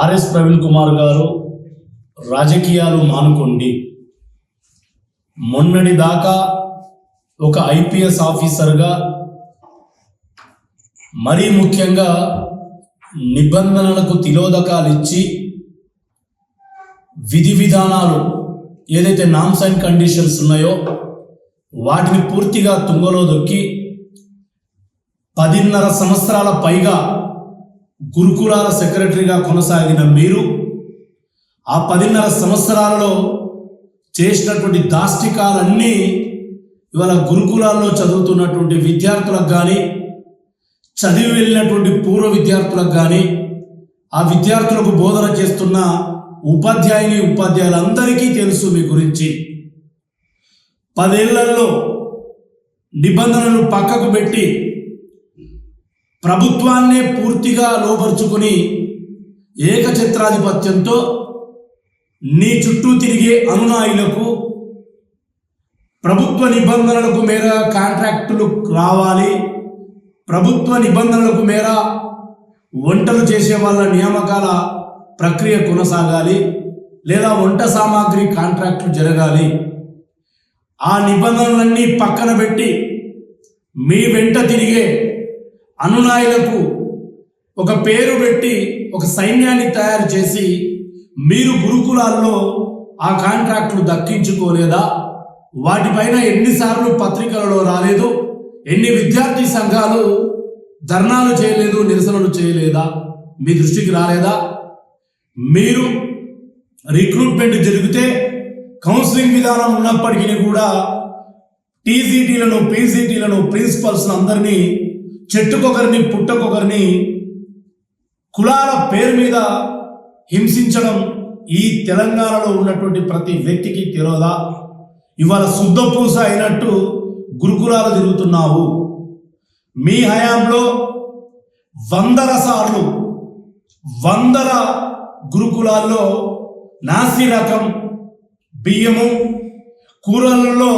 RS Praveen Kumar గారు రాజకీయాలు మానుకోండి. మొన్నటి దాకా ఒక ఐపీఎస్ ఆఫీసర్గా మరీ ముఖ్యంగా నిబంధనలకు తిలోదకాలు ఇచ్చి విధి విధానాలు ఏదైతే నామ్స్ అండ్ కండిషన్స్ ఉన్నాయో వాటిని పూర్తిగా తుంగలో దొక్కి పదిన్నర సంవత్సరాల పైగా గురుకులాల సెక్రటరీగా కొనసాగిన మీరు ఆ పదిన్నర సంవత్సరాలలో చేసినటువంటి దాష్టికాలన్నీ ఇవాళ గురుకులాల్లో చదువుతున్నటువంటి విద్యార్థులకు కానీ చదివి వెళ్ళినటువంటి పూర్వ విద్యార్థులకు కానీ ఆ విద్యార్థులకు బోధన చేస్తున్న ఉపాధ్యాయుని ఉపాధ్యాయులందరికీ తెలుసు మీ గురించి. పదేళ్ళలో నిబంధనలు పక్కకు పెట్టి ప్రభుత్వాన్నే పూర్తిగా లోపరుచుకుని ఏకఛత్రాధిపత్యంతో నీ చుట్టూ తిరిగే అనునాయులకు ప్రభుత్వ నిబంధనలకు మేర కాంట్రాక్టులు రావాలి ప్రభుత్వ నిబంధనలకు మేర వంటలు చేసే వాళ్ళ నియామకాల ప్రక్రియ కొనసాగాలి లేదా వంట సామాగ్రి కాంట్రాక్టులు జరగాలి. ఆ నిబంధనలన్నీ పక్కన పెట్టి మీ వెంట తిరిగే అనునాయులకు ఒక పేరు పెట్టి ఒక సైన్యాన్ని తయారు చేసి మీరు గురుకులాల్లో ఆ కాంట్రాక్టులు దక్కించుకోలేదా? వాటిపైన ఎన్నిసార్లు పత్రికలలో రాలేదు ఎన్ని విద్యార్థి సంఘాలు ధర్నాలు చేయలేదు నిరసనలు చేయలేదా? మీ దృష్టికి రాలేదా? మీరు రిక్రూట్మెంట్ జరిగితే కౌన్సిలింగ్ విధానం ఉన్నప్పటికీ కూడా టీజీటీలను పీజీటీలను ప్రిన్సిపల్స్ అందరినీ చెట్టుకొకరిని పుట్టకొకరిని కులాల పేరు మీద హింసించడం ఈ తెలంగాణలో ఉన్నటువంటి ప్రతి వ్యక్తికి తెలియదా ఇవాళ శుద్ధపూస అయినట్టు గురుకులాలు తిరుగుతున్నావు. మీ హయాంలో వందల సార్లు వందల గురుకులాల్లో నాసి రకం బియ్యము కూరలలో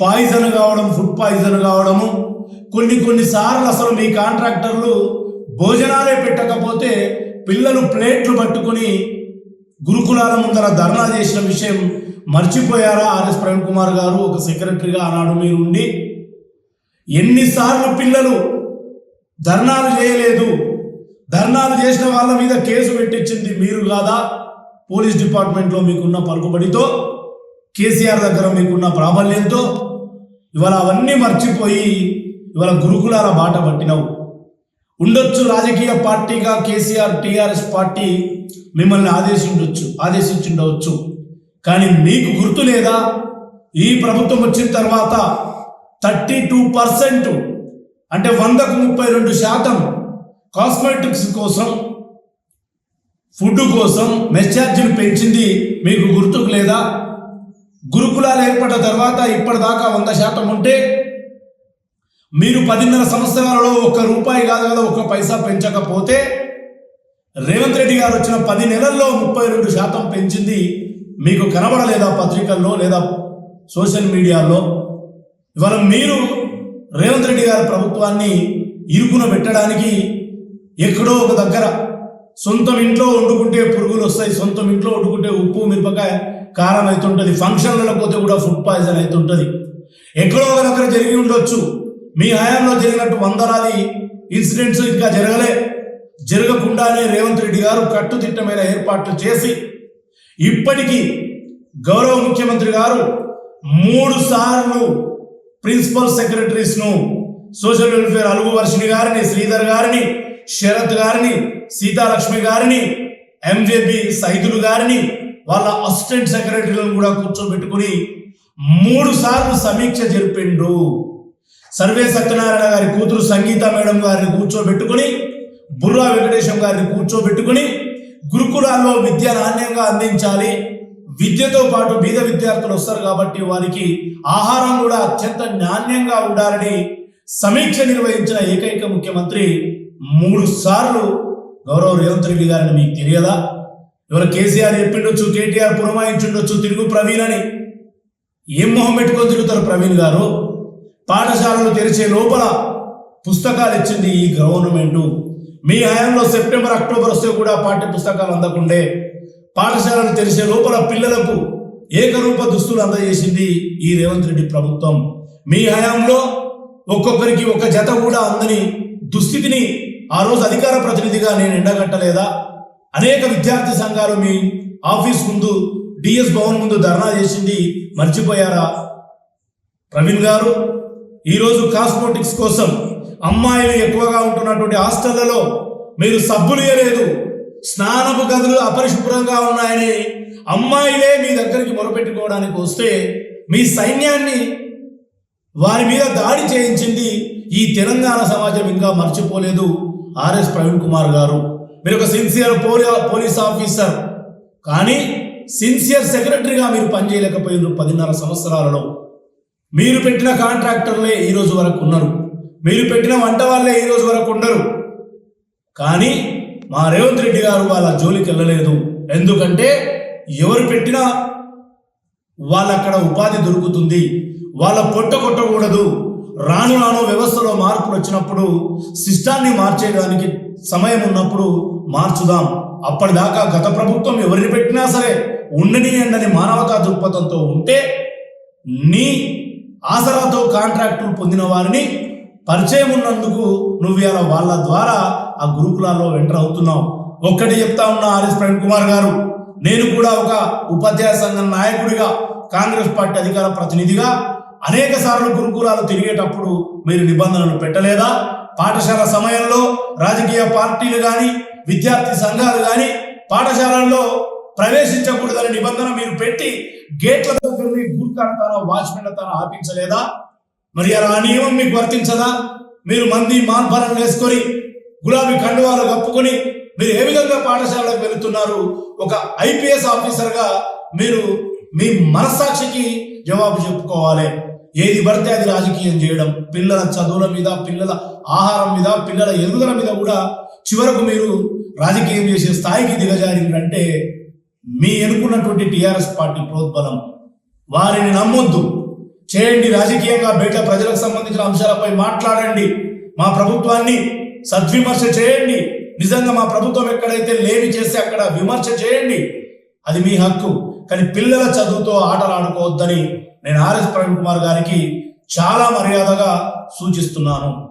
పాయిజన్ కావడం ఫుడ్ పాయిజన్ కావడము కొన్ని కొన్ని సార్లు అసలు మీ కాంట్రాక్టర్లు భోజనాలే పెట్టకపోతే పిల్లలు ప్లేట్లు పట్టుకొని గురుకులాల ముందర ధర్నా చేసిన విషయం మర్చిపోయారా? ఆర్ఎస్ ప్రవీణ్ కుమార్ గారు ఒక సెక్రటరీగా ఆనాడు మీరు ఉండి ఎన్నిసార్లు పిల్లలు ధర్నాలు చేయలేదు. ధర్నాలు చేసిన వాళ్ళ మీద కేసు పెట్టించింది మీరు కాదా? పోలీస్ డిపార్ట్మెంట్లో మీకున్న పలుకుబడితో కేసీఆర్ దగ్గర మీకున్న ప్రాబల్యంతో ఇవాళ అవన్నీ మర్చిపోయి ఇవాళ గురుకులాల బాట పట్టినావు. ఉండొచ్చు రాజకీయ పార్టీగా కేసీఆర్ టీఆర్ఎస్ పార్టీ మిమ్మల్ని ఆదేశించవచ్చు ఆదేశించుండవచ్చు. కానీ మీకు గుర్తు లేదా? ఈ ప్రభుత్వం వచ్చిన తర్వాత థర్టీ టూ పర్సెంట్ అంటే వందకు ముప్పై రెండు శాతం కాస్మెటిక్స్ కోసం ఫుడ్ కోసం మెస్ ఛార్జీలు పెంచింది మీకు గుర్తుకు లేదా? గురుకులాలు ఏర్పడిన తర్వాత ఇప్పటిదాకా వంద శాతం ఉంటే మీరు పదిన్నర సంవత్సరాలలో ఒక్క రూపాయి కాదు కదా ఒక్క పైసా పెంచకపోతే రేవంత్ రెడ్డి గారు వచ్చిన పది నెలల్లో ముప్పై రెండు శాతం పెంచింది మీకు కనబడలేదా పత్రికల్లో లేదా సోషల్ మీడియాలో? ఇవాళ మీరు రేవంత్ రెడ్డి గారి ప్రభుత్వాన్ని ఇరుకున పెట్టడానికి ఎక్కడో ఒక దగ్గర సొంతం ఇంట్లో వండుకుంటే పురుగులు వస్తాయి సొంతం ఇంట్లో వండుకుంటే ఉప్పు మిరపకాయ కారం అవుతుంటుంది ఫంక్షన్లలో పోతే కూడా ఫుడ్ పాయిజన్ అవుతుంటుంది ఎక్కడో ఒక దగ్గర జరిగి ఉండొచ్చు. మీ హయాంలో జరిగినట్టు వందలాది ఇన్సిడెంట్స్ ఇంకా జరగలే. జరగకుండానే రేవంత్ రెడ్డి గారు కట్టుదిట్టమైన ఏర్పాట్లు చేసి ఇప్పటికీ గౌరవ ముఖ్యమంత్రి గారు మూడు సార్లు ప్రిన్సిపల్ సెక్రటరీస్ను సోషల్ వెల్ఫేర్ అలుగు వర్షిణి గారిని శ్రీధర్ గారిని శరత్ గారిని సీతాలక్ష్మి గారిని ఎంజేపీ సైదులు గారిని వాళ్ళ అసిస్టెంట్ సెక్రటరీలను కూడా కూర్చోబెట్టుకుని మూడు సార్లు సమీక్ష జరిపిండు సర్వే సత్యనారాయణ గారి కూతురు సంగీత మేడం గారిని కూర్చోబెట్టుకుని బుర్రా వెంకటేశం గారిని కూర్చోబెట్టుకుని గురుకులాల్లో విద్య నాణ్యంగా అందించాలి. విద్యతో పాటు బీద విద్యార్థులు వస్తారు కాబట్టి వారికి ఆహారం కూడా అత్యంత నాణ్యంగా ఉండాలని సమీక్ష నిర్వహించిన ఏకైక ముఖ్యమంత్రి మూడు సార్లు గౌరవ రేవంత్ రెడ్డి గారిని మీకు తెలియదా? ఎవరు కేసీఆర్ చెప్పిండొచ్చు కేటీఆర్ పురమాయించుండొచ్చు తిరుగు ప్రవీణ్ అని. ఏం మొహం పెట్టుకొని తిరుగుతారు ప్రవీణ్ గారు? పాఠశాలలు తెరిచే లోపల పుస్తకాలు ఇచ్చింది ఈ గవర్నమెంట్. మీ హయాంలో సెప్టెంబర్ అక్టోబర్ వస్తే కూడా పాఠ్య పుస్తకాలు అందకుండే. పాఠశాలలు తెరిచే లోపల పిల్లలకు ఏకరూప దుస్తులు అందజేసింది ఈ రేవంత్ రెడ్డి ప్రభుత్వం. మీ హయాంలో ఒక్కొక్కరికి ఒక జత కూడా అందని దుస్థితిని ఆ రోజు అధికార ప్రతినిధిగా నేను ఎండగట్టలేదా? అనేక విద్యార్థి సంఘాలు మీ ఆఫీస్ ముందు డిఎస్ భవన్ ముందు ధర్నా చేసింది. మర్చిపోయారా? ప్రవీణ్ గారు ఈరోజు కాస్మోటిక్స్ కోసం అమ్మాయిలు ఎక్కువగా ఉంటున్నటువంటి హాస్టళ్ళలో మీరు సబ్బులు స్నానపు గదులు అపరిశుభ్రంగా ఉన్నాయని అమ్మాయిలే మీ దగ్గరికి మొరపెట్టుకోవడానికి వస్తే మీ సైన్యాన్ని వారి మీద దాడి చేయించింది ఈ తెలంగాణ సమాజం ఇంకా మర్చిపోలేదు. ఆర్ఎస్ ప్రవీణ్ కుమార్ గారు. మీరు ఒక సిన్సియర్ పోలీ పోలీస్ ఆఫీసర్. కానీ సిన్సియర్ సెక్రటరీగా మీరు పనిచేయలేకపోయినారు పదిన్నర సంవత్సరాలలో. మీరు పెట్టిన కాంట్రాక్టర్లే ఈరోజు వరకు ఉన్నారు. మీరు పెట్టిన వంట వాళ్ళే ఈరోజు వరకు ఉండరు. కానీ మా రేవంత్ రెడ్డి గారు వాళ్ళ జోలికి వెళ్ళలేదు. ఎందుకంటే ఎవరు పెట్టినా వాళ్ళక్కడ ఉపాధి దొరుకుతుంది. వాళ్ళ పొట్ట కొట్టకూడదు. రాను రాను వ్యవస్థలో మార్పులు వచ్చినప్పుడు సిస్టాన్ని మార్చేయడానికి సమయం ఉన్నప్పుడు మార్చుదాం. అప్పటిదాకా గత ప్రభుత్వం ఎవరిని పెట్టినా సరే ఉండని ఎండని మానవతా దృక్పథంతో ఉంటే నీ ఆసరాతో కాంట్రాక్టులు పొందిన వారిని పరిచయం ఉన్నందుకు నువ్వు ఇలా వాళ్ళ ద్వారా ఆ గురుకులాల్లో ఎంటర్ అవుతున్నావు. ఒక్కటి చెప్తా ఉన్నా ఆర్ఎస్ ప్రవీణ్ కుమార్ గారు నేను కూడా ఒక ఉపాధ్యాయ సంఘం నాయకుడిగా కాంగ్రెస్ పార్టీ అధికార ప్రతినిధిగా అనేక సార్లు గురుకులాలు తిరిగేటప్పుడు మీరు నిబంధనలు పెట్టలేదా? పాఠశాల సమయంలో రాజకీయ పార్టీలు కానీ విద్యార్థి సంఘాలు కానీ పాఠశాలల్లో ప్రవేశించకూడదనే నిబంధన మీరు పెట్టి గేట్ల దగ్గరని గూర్ఖాంతానో వాచ్మెన్ల తాను ఆపించలేదా? మరి అలా నియమం మీకు వర్తించదా? మీరు మంది మాన్పరం వేసుకొని గులాబీ కండువాలు కప్పుకొని మీరు ఏ విధంగా పాఠశాలకు వెళుతున్నారు? ఒక ఐపీఎస్ ఆఫీసర్గా మీరు మీ మనస్సాక్షికి జవాబు చెప్పుకోవాలి. ఏది పడితే అది రాజకీయం చేయడం. పిల్లల చదువుల మీద పిల్లల ఆహారం మీద పిల్లల ఎదుగుదల మీద కూడా చివరకు మీరు రాజకీయం చేసే స్థాయికి దిగజారిందంటే మీ ఎన్నుకున్నటువంటి టీఆర్ఎస్ పార్టీ ప్రోద్బలం వారిని నమ్మొద్దు. చేయండి రాజకీయంగా బయట ప్రజలకు సంబంధించిన అంశాలపై మాట్లాడండి. మా ప్రభుత్వాన్ని సద్విమర్శ చేయండి. నిజంగా మా ప్రభుత్వం ఎక్కడైతే లేమి చేస్తే అక్కడ విమర్శ చేయండి. అది మీ హక్కు. కానీ పిల్లల చదువుతో ఆటలు ఆడుకోవద్దని నేను ఆర్ఎస్ ప్రవీణ్ కుమార్ గారికి చాలా మర్యాదగా సూచిస్తున్నాను.